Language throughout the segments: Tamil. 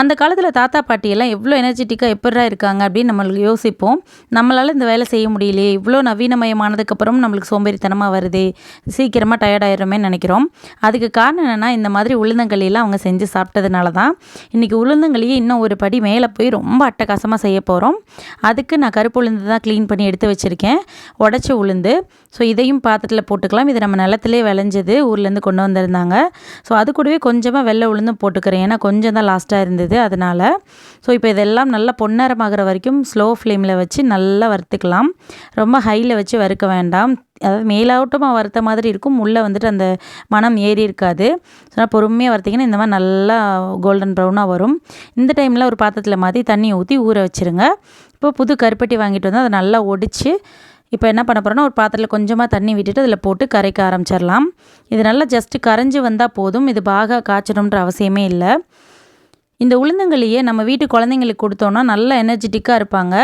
அந்த காலத்தில் தாத்தா பாட்டியெல்லாம் எவ்வளோ எனர்ஜெட்டிக்காக எப்படா இருக்காங்க அப்படின்னு நம்மளுக்கு யோசிப்போம். நம்மளால் இந்த வேலை செய்ய முடியலையே. இவ்வளோ நவீனமயமானதுக்கப்புறம் நம்மளுக்கு சோம்பேறித்தனமாக வருது. சீக்கிரமாக டயர்டாயிருமே நினைக்கிறோம். அதுக்கு காரணம் என்னென்னா இந்த மாதிரி உளுந்தங்களியெல்லாம் அவங்க செஞ்சு சாப்பிட்டதுனால தான் இன்றைக்கி உளுந்தங்களியை இன்னும் ஒரு படி மேலே போய் ரொம்ப அட்டகாசமாக செய்ய போகிறோம் அதுக்கு நான் கருப்பு உளுந்து தான் க்ளீன் பண்ணி எடுத்து வச்சுருக்கேன். உடச்சி உளுந்து. ஸோ இதையும் பாத்திரத்தில் போட்டுக்கலாம். இது நம்ம நிலத்திலே விளைஞ்சது. ஊர்லேருந்து கொண்டு வந்திருந்தாங்க. ஸோ அது கூடவே கொஞ்சமாக வெள்ளை உளுந்தும் போட்டுக்கிறேன். ஏன்னா கொஞ்சம் தான் லாஸ்ட்டாக இருந்தது. அதனால். ஸோ இப்போ இதெல்லாம் நல்லா பொன்னரமாகிற வரைக்கும் ஸ்லோ ஃப்ளேமில் வச்சு நல்லா வறுத்துக்கலாம். ரொம்ப ஹையில் வச்சு வறுக்க வேண்டாம். அதாவது மேலாவட்டமாக வறுத்த மாதிரி இருக்கும். உள்ளே வந்துட்டு அந்த மனம் ஏறி இருக்காது. ஸோ பொறுமையாக வறுத்திங்கன்னா இந்த மாதிரி நல்லா கோல்டன் ப்ரௌனாக வரும். இந்த டைமில் ஒரு பாத்திரத்தில் மாற்றி தண்ணி ஊற்றி ஊற வச்சுருங்க. இப்போ புது கருப்பட்டி வாங்கிட்டு வந்து அதை நல்லா ஒடிச்சு இப்போ என்ன பண்ண போகிறோன்னா ஒரு பாத்திரத்தில் கொஞ்சமாக தண்ணி விட்டுட்டு அதில் போட்டு கரைக்க ஆரம்பிச்சிடலாம். இது நல்லா ஜஸ்ட்டு கரைஞ்சி வந்தால் போதும். இது பாக காய்ச்சணுன்ற அவசியமே இல்லை. இந்த உளுந்தங்களியே நம்ம வீட்டு குழந்தைங்களுக்கு கொடுத்தோன்னா நல்லா எனர்ஜெட்டிக்காக இருப்பாங்க.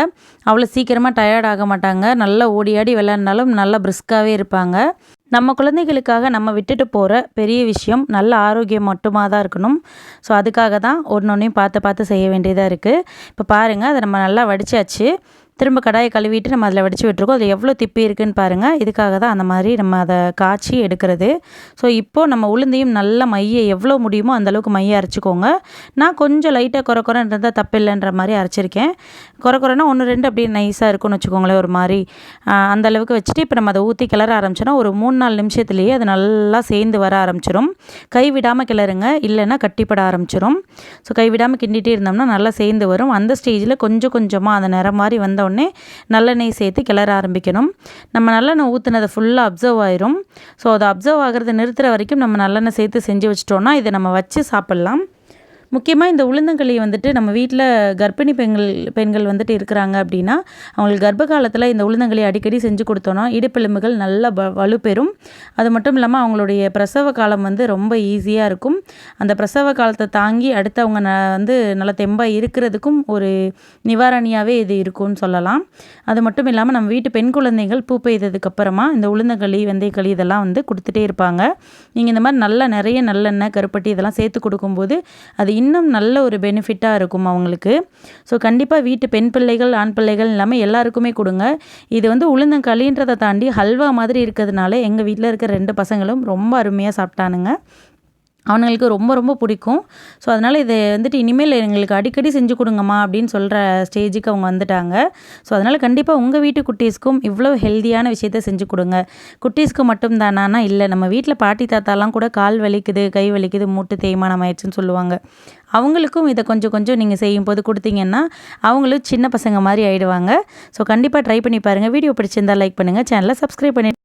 அவ்வளோ சீக்கிரமாக டயர்ட் ஆக மாட்டாங்க. நல்லா ஓடி ஆடி விளையாடினாலும் நல்லா பிரிஸ்காகவே இருப்பாங்க. நம்ம குழந்தைகளுக்காக நம்ம விட்டுட்டு போகிற பெரிய விஷயம் நல்ல ஆரோக்கியம் மட்டுமாக தான் இருக்கணும். ஸோ அதுக்காக தான் ஒன்று ஒன்றையும் பார்த்து பார்த்து செய்ய வேண்டியதாக இருக்குது இப்போ பாருங்கள் அதை நம்ம நல்லா வடிச்சாச்சு. திரும்ப கடாயை கழுவிட்டு நம்ம அதில் வடித்து விட்டுருக்கோம். அது எவ்வளோ திப்பி இருக்குதுன்னு பாருங்கள் இதுக்காக தான் அந்த மாதிரி நம்ம அதை காய்ச்சி எடுக்கிறது. ஸோ இப்போது நம்ம உளுந்தையும் நல்ல மையை எவ்வளோ முடியுமோ அந்தளவுக்கு மையை அரைச்சிக்கோங்க. நான் கொஞ்சம் லைட்டாக குறை குறைன்னு இருந்தால் தப்பில்லைன்ற மாதிரி அரைச்சிருக்கேன். குறை குறைனா ஒன்று ரெண்டு அப்படியே நைஸாக இருக்கும்னு வச்சுக்கோங்களேன் ஒரு மாதிரி. அந்த அளவுக்கு வச்சுட்டு இப்போ நம்ம அதை ஊற்றி கிளற ஆரம்பிச்சோன்னா ஒரு மூணு நாலு நிமிஷத்துலேயே அது நல்லா சேர்ந்து வர ஆரம்பிச்சிடும் கை விடாமல் கிளறுங்க. இல்லைன்னா கட்டிப்பட ஆரம்பிச்சிடும் ஸோ கை விடாமல் கிண்டிகிட்டே இருந்தோம்னா நல்லா சேர்ந்து வரும். அந்த ஸ்டேஜில் கொஞ்சம் கொஞ்சமாக அந்த நிறம் மாதிரி வந்த உடனே நல்லெண்ணெய் சேர்த்து கிளற ஆரம்பிக்கணும். நம்ம நல்லெண்ணெய் ஊற்றுனதை ஃபுல்லாக அப்சர்வ் ஆயிரும். ஸோ அதை அப்சர்வ் ஆகிறத நிறுத்துகிற வரைக்கும் நம்ம நல்லெண்ணெய் சேர்த்து செஞ்சு வச்சிட்டோன்னா இதை நம்ம வச்சு சாப்பிட்லாம். முக்கியமாக இந்த உளுந்தங்களி வந்துட்டு நம்ம வீட்டில் கர்ப்பிணி பெண்கள் பெண்கள் வந்துட்டு இருக்கிறாங்க அப்படின்னா அவங்களுக்கு கர்ப்ப காலத்தில் இந்த உளுந்தங்களி அடிக்கடி செஞ்சு கொடுத்தோன்னா இடுப்பெலும்புகள் நல்லா வ வலுப்பெறும். அது மட்டும் இல்லாமல் அவங்களுடைய பிரசவ காலம் வந்து ரொம்ப ஈஸியாக இருக்கும். அந்த பிரசவ காலத்தை தாங்கி அடுத்து அவங்க ந வந்து நல்லா தெம்பாக இருக்கிறதுக்கும் ஒரு நிவாரணியாகவே இது இருக்கும்னு சொல்லலாம். அது மட்டும் இல்லாமல் நம்ம வீட்டு பெண் குழந்தைகள் பூ பெய்ததுக்கப்புறமா இந்த உளுந்தங்களி வெந்தயக்களி இதெல்லாம் வந்து கொடுத்துட்டே இருப்பாங்க. நீங்கள் இந்த மாதிரி நல்லா நிறைய நல்லெண்ணெய் கருப்பட்டி இதெல்லாம் சேர்த்து கொடுக்கும்போது அது இன்னும் நல்ல ஒரு பெனிஃபிட்டாக இருக்கும் அவங்களுக்கு. ஸோ கண்டிப்பாக வீட்டு பெண் பிள்ளைகள் ஆண் பிள்ளைகள் இல்லாமல் எல்லாருக்குமே கொடுங்க. இது வந்து உளுந்தங்களின்றதை தாண்டி ஹல்வா மாதிரி இருக்கிறதுனால எங்கள் வீட்டில் இருக்கிற ரெண்டு பசங்களும் ரொம்ப அருமையாக சாப்பிட்டானுங்க. அவனுங்களுக்கு ரொம்ப ரொம்ப பிடிக்கும். ஸோ அதனால் இதை வந்துட்டு இனிமேல் எங்களுக்கு அடிக்கடி செஞ்சு கொடுங்கம்மா அப்படின்னு சொல்கிற ஸ்டேஜுக்கு அவங்க வந்துட்டாங்க. ஸோ அதனால் கண்டிப்பாக உங்கள் வீட்டு குட்டீஸ்க்கும் இவ்வளோ ஹெல்த்தியான விஷயத்த செஞ்சு கொடுங்க. குட்டீஸ்க்கு மட்டும்தானா இல்லை நம்ம வீட்டில் பாட்டி தாத்தாலாம் கூட கால் வலிக்குது கை வலிக்குது மூட்டு தேய்மானம் ஆயிடுச்சுன்னு சொல்லுவாங்க. அவங்களுக்கும் இதை கொஞ்சம் கொஞ்சம் நீங்கள் செய்யும் போது கொடுத்தீங்கன்னா அவங்களும் சின்ன பசங்க மாதிரி ஆகிடுவாங்க ஸோ கண்டிப்பாக ட்ரை பண்ணி பாருங்கள் வீடியோ பிடிச்சிருந்தால் லைக் பண்ணுங்கள் சேனலை சப்ஸ்கிரைப் பண்ணி